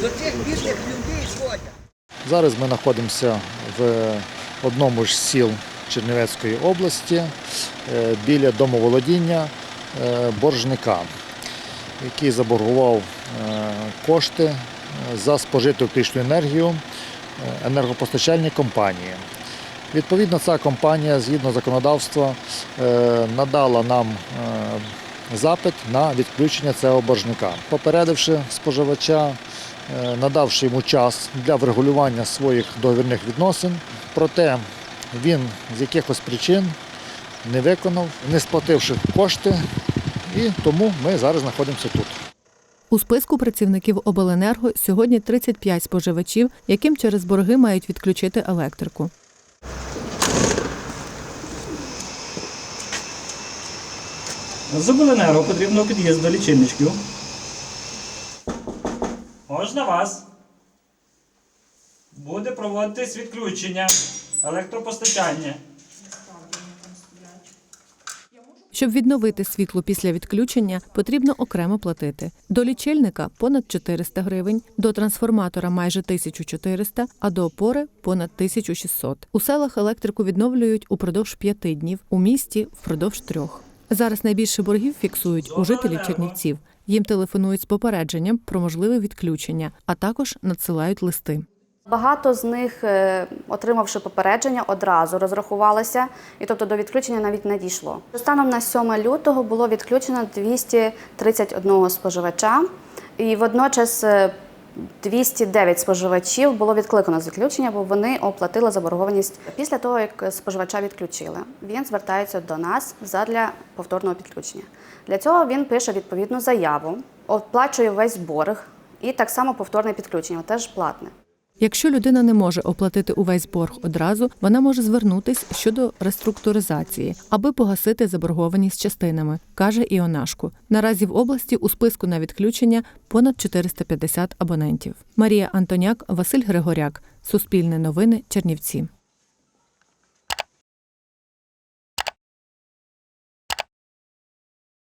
До цих бідних людей ходять. Зараз ми знаходимося в одному з сіл Чернівецької області е, біля домоволодіння е, боржника, який заборгував е, кошти за спожиту електричну енергію енергопостачальній компанії. Відповідно, ця компанія згідно законодавства надала нам запит на відключення цього боржника, попередивши споживача е, надавши йому час для врегулювання своїх договірних відносин. Проте він з якихось причин не виконав, не сплативши кошти, і тому ми зараз знаходимося тут. У списку працівників обленерго сьогодні 35 споживачів, яким через борги мають відключити електрику. З обленерго потрібно під'їзд до лічильничків. Можна вас. Буде проводитись відключення електропостачання. Щоб відновити світло після відключення, потрібно окремо платити. До лічильника понад 400 гривень, до трансформатора майже 1400, а до опори понад 1600. У селах електрику відновлюють упродовж п'яти днів, у місті впродовж трьох. Зараз найбільше боргів фіксують у жителів Чернівців. Їм телефонують з попередженням про можливе відключення, а також надсилають листи. Багато з них, е, отримавши попередження, одразу розрахувалися, і тобто до відключення навіть не дійшло. Станом на 7 лютого було відключено 231 споживача, і водночас е, 209 споживачів було відкликано з відключення, бо вони оплатили заборгованість після того, як споживача відключили. Він звертається до нас задля повторного підключення. Для цього він пише відповідну заяву, оплачує весь борг і так само повторне підключення, теж платне. Якщо людина не може оплатити увесь борг одразу, вона може звернутись щодо реструктуризації, аби погасити заборгованість частинами, каже Іонашку. Наразі в області у списку на відключення понад 450 абонентів. Марія Антоняк, Василь Григоряк. Суспільне новини, Чернівці.